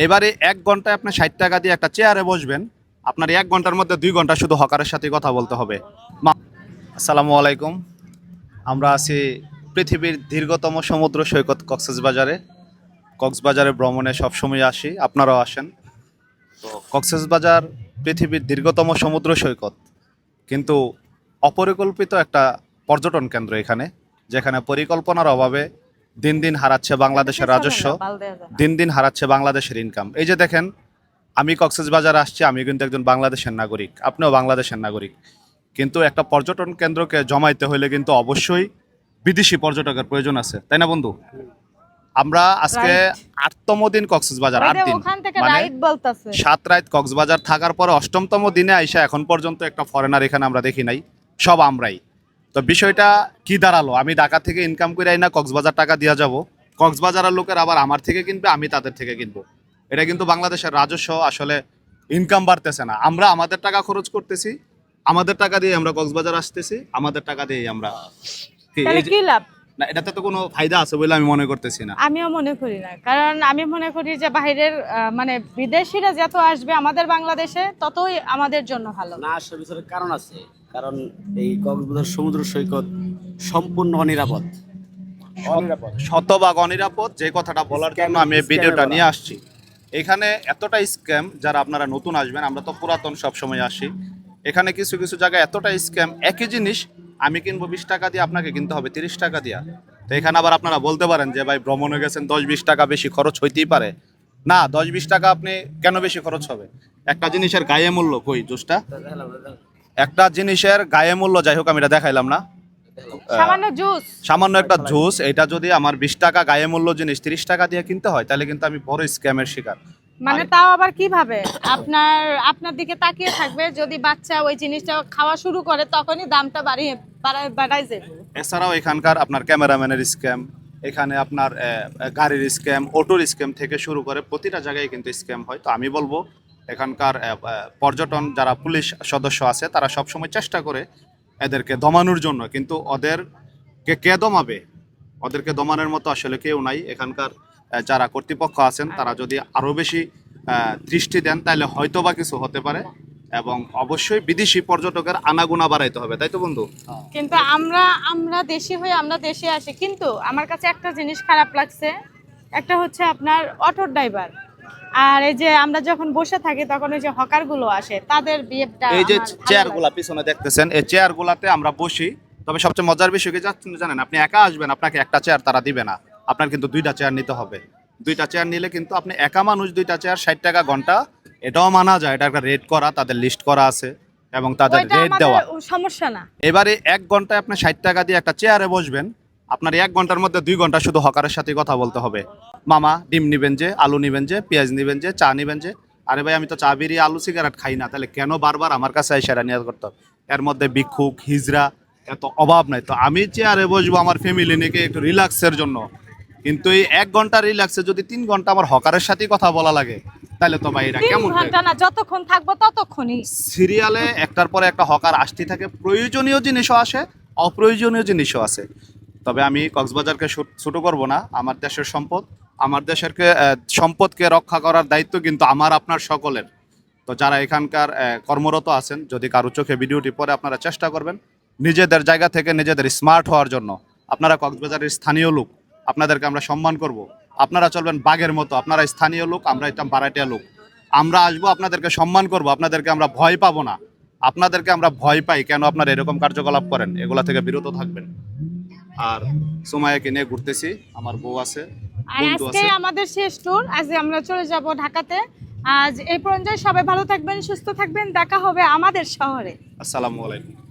এবারে এক ঘন্টায় আপনি ষাট টাকা দিয়ে একটা চেয়ারে বসবেন, আপনার এক ঘণ্টার মধ্যে দুই ঘণ্টা শুধু হকারের সাথে কথা বলতে হবে। আসসালামু আলাইকুম। আমরা আছি পৃথিবীর দীর্ঘতম সমুদ্র সৈকত কক্সবাজারে। কক্সবাজারে ভ্রমণে সবসময় আসি, আপনারাও আসেন। তো কক্সবাজার পৃথিবীর দীর্ঘতম সমুদ্র সৈকত, কিন্তু অপরিকল্পিত একটা পর্যটন কেন্দ্র এখানে, যেখানে পরিকল্পনার অভাবে দিন দিন হারাচ্ছে বাংলাদেশের রাজস্ব দিন দিন হারাচ্ছে বাংলাদেশের ইনকাম এই যে দেখেন আমি কক্সবাজার আসছি আমি কিন্তু একজন বাংলাদেশের নাগরিক আপনিও বাংলাদেশের নাগরিক। কিন্তু একটা পর্যটন কেন্দ্রকে জমাইতে হলে কিন্তু অবশ্যই বিদেশি পর্যটকের প্রয়োজন আছে তাই না বন্ধু? আমরা আজকে আটতম দিন কক্সবাজার আট দিন। মানে সাত রাত কক্সবাজার থাকার পরে অষ্টমতম দিনে আইসা এখন পর্যন্ত একটা ফরেনার এখানে আমরা দেখি নাই সব আমরাই। তো বিষয়টা কি দাঁড়াল? আমি ঢাকা থেকে ইনকাম করে আই না কক্সবাজার টাকা দিয়া যাব। কক্সবাজারের লোকের আবার আমার থেকে কিনবে আমি তাদের থেকে কিনবো। এটা কিন্তু বাংলাদেশের রাজস্ব আসলে ইনকাম বাড়তেছে না। আমরা আমাদের টাকা খরচ করতেছি আমাদের টাকা দিয়ে আমরা কক্সবাজার আসতেছি আমাদের টাকা দিয়ে আমরা কি লাভ? না এটাতে তো কোনো ফায়দা আছে বলে আমি মনে করতেছি না। আমিও মনে করি না। কারণ আমি মনে করি যে বাইরের মানে বিদেশিরা যত আসবে আমাদের বাংলাদেশে ততই আমাদের জন্য ভালো। না আসার পিছনে কারণ আছে। কারণ এই কক্সবাজার সমুদ্র সৈকত সম্পূর্ণ অনিরাপদ। শতভাগ অনিরাপদ যে কথাটা বলার জন্য আমি এই ভিডিওটা নিয়ে আসছি। এখানে এতটা স্ক্যাম যারা আপনারা নতুন আসবেন আমরা তো পুরাতন সব সময় আসি। এখানে কিছু কিছু জায়গায় এতটা স্ক্যাম একই জিনিস আমি কিনবো বিশ টাকা দিয়ে আপনাকে কিনতে হবে তিরিশ টাকা দিয়া। তো এখানে আবার আপনারা বলতে পারেন যে ভাই ভ্রমণে গেছেন দশ বিশ টাকা বেশি খরচ হইতেই পারে। না দশ বিশ টাকা আপনি কেন বেশি খরচ হবে? একটা জিনিসের গায়ে মূল্য কই জুসটা? একটা জিনিসের গায়ে মূল্য যাই হোক আমি এটা দেখাইলাম না। সামান্য জুস। সামান্য একটা জুস এটা যদি আমার বিশ টাকা গায়ে মূল্য জিনিস তিরিশ টাকা দিয়ে কিনতে হয় তাহলে কিন্তু আমি বড় স্ক্যামের শিকার। মানে তাও আবার কীভাবে? আপনার আপনার দিকে তাকিয়ে থাকবে যদি বাচ্চা ওই জিনিসটা খাওয়া শুরু করে তখনই দামটা বাড়িয়ে বাড়ায় বাড়ায় যাবে। এছাড়াও এখানকার আপনার ক্যামেরাম্যানের স্ক্যাম এখানে আপনার গাড়ির স্ক্যাম অটোর স্ক্যাম থেকে শুরু করে প্রতিটা জায়গায় কিন্তু স্ক্যাম হয়। তো আমি বলব এখানকার পর্যটন যারা পুলিশ সদস্য আছে তারা সবসময় চেষ্টা করে এদেরকে দমানোর জন্য। কিন্তু ওদেরকে কে দমাবে? ওদেরকে দমানোর মতো আসলে কেউ নাই। এখানকার যারা কর্তৃপক্ষ আছেন তারা যদি আরও বেশি দৃষ্টি দেন তাহলে হয়তো বা কিছু হতে পারে। এবং অবশ্যই বিদেশি পর্যটকের আনাগুনা বাড়াইতে হবে তাই তো বন্ধু? কিন্তু আমরা আমরা দেশি হয়ে আমরা দেশে আসি কিন্তু আমার কাছে একটা জিনিস খারাপ লাগছে। একটা হচ্ছে আপনার অটো ড্রাইভার। আর এই যে আমরা যখন বসে থাকি তখন ওই যে হকারগুলো আসে তাদের বিহেভটা এই যে চেয়ারগুলা পিছনে দেখতেছেন এই চেয়ারগুলাতে আমরা বসি। তবে সবচেয়ে মজার বিষয় কি জানেন আপনি একা আসবেন আপনাকে একটা চেয়ার তারা দিবে না। আপনার কিন্তু দুইটা চেয়ার নিতে হবে। দুইটা চেয়ার নিলে কিন্তু আপনি একা মানুষ দুইটা চেয়ার ষাট টাকা ঘণ্টা এটাও মানা যায়। এটা একটা রেট করা তাদের লিস্ট করা আছে এবং তাদের রেট দেওয়া। সমস্যা না। এবারে এক ঘন্টায় আপনি ষাট টাকা দিয়ে একটা চেয়ারে বসবেন। আপনার এক ঘণ্টার মধ্যে দুই ঘণ্টা শুধু হকারের সাথে কথা বলতে হবে। মামা ডিম নিবেন যে আলু নিবেন যে পেঁয়াজ নিবেন যে চা নিবেন যে। আরে ভাই আমি তো চা বিড়ি আলু সিগারেট খাই না। তাহলে কেন বারবার আমার কাছে এটা নিয়ে করতে হবে? এর মধ্যে ভিক্ষুক হিজরা এত অভাব নাই। তো আমি চেয়ারে বসবো আমার ফ্যামিলি নিয়ে একটু রিল্যাক্সের জন্য। কিন্তু এই এক ঘণ্টা রিল্যাক্সে যদি তিন ঘণ্টা আমার হকারের সাথে কথা বলা লাগে তাহলে তো ভাই এটা কেমন ঘণ্টা না যতক্ষণ থাকব ততক্ষণই। সিরিয়ালে একটার পরে একটা হকার আসতে থাকে প্রয়োজনীয় জিনিসও আসে অপ্রয়োজনীয় জিনিসও আছে তবে আমি কক্সবাজারকে ছুট- করব না আমার দেশের সম্পদ আমার দেশেরকে সম্পদকে রক্ষা করার দায়িত্ব কিন্তু আমার আপনার সকলের। তো যারা এখানকার কর্মরত আছেন যদি কারও চোখে ভিডিওটি পরে আপনারা চেষ্টা করবেন নিজেদের জায়গা থেকে নিজেদের স্মার্ট হওয়ার জন্য। আপনারা কক্সবাজারের স্থানীয় লোক আপনাদেরকে আমরা সম্মান করব। আপনারা চলবেন বাঘের মতো আপনারা স্থানীয় লোক আমরা এটা বারাটিয়া লোক। আমরা আসব আপনাদেরকে সম্মান করব আপনাদেরকে আমরা ভয় পাবো না। আপনাদেরকে আমরা ভয় পাই কেন আপনারা এরকম কার্যকলাপ করেন? এগুলা থেকে বিরত থাকবেন। আর সোমায়াকে নিয়ে ঘুরতেছি আমার বউ আছে আজকে আমাদের শেষ ট্যুর আজ আমরা চলে যাব ঢাকাতে। আজ এই পর্যায়ে সবাই ভালো থাকবেন সুস্থ থাকবেন দেখা হবে আমাদের শহরে। আসসালামু আলাইকুম।